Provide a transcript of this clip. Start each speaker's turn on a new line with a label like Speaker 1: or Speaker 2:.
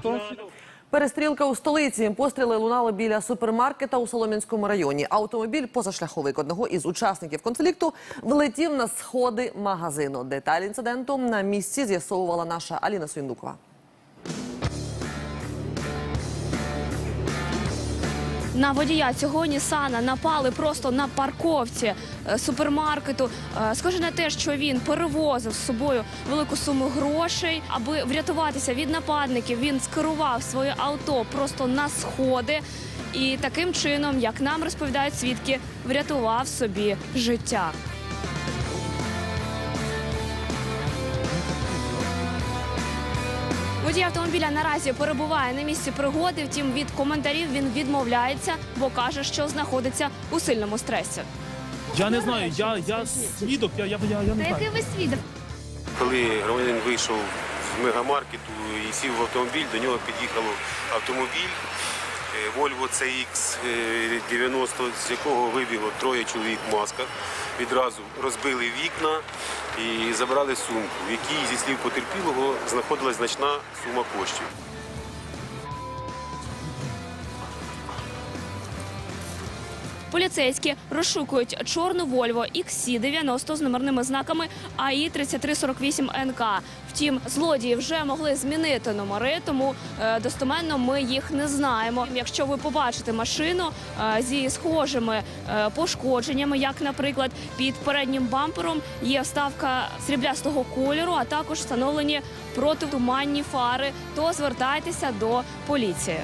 Speaker 1: Хто?
Speaker 2: Перестрілка у столиці. Постріли лунали біля супермаркета у Солом'янському районі. Автомобіль позашляховик одного із учасників конфлікту влетів на сходи магазину. Деталі інциденту на місці з'ясовувала наша Аліна Суіндукова.
Speaker 3: На водія цього Нісана напали просто на парковці е, супермаркету. Е, Схоже на те, що він перевозив з собою велику суму грошей. Аби врятуватися від нападників, він скерував своє авто просто на сходи. І таким чином, як нам розповідають свідки, врятував собі життя. Водій автомобіля наразі перебуває на місці пригоди. Втім, від коментарів він відмовляється, бо каже, що знаходиться у сильному стресі.
Speaker 1: Я не знаю, я, я свідок, я, я, я, я не знаю.
Speaker 3: ви свідок?
Speaker 4: Коли громадянин вийшов з мегамаркету і сів в автомобіль, до нього під'їхав автомобіль Volvo CX е, 90, з якого вибігло троє чоловік в масках. Відразу розбили вікна і забрали сумку, в якій, зі слів потерпілого, знаходилась значна сума коштів.
Speaker 3: Поліцейські розшукують чорну Volvo XC90 з номерними знаками АІ 3348 НК. Втім, злодії вже могли змінити номери, тому е, достеменно ми їх не знаємо. Якщо ви побачите машину е, зі схожими е, пошкодженнями, як, наприклад, під переднім бампером є вставка сріблястого кольору, а також встановлені протитуманні фари, то звертайтеся до поліції.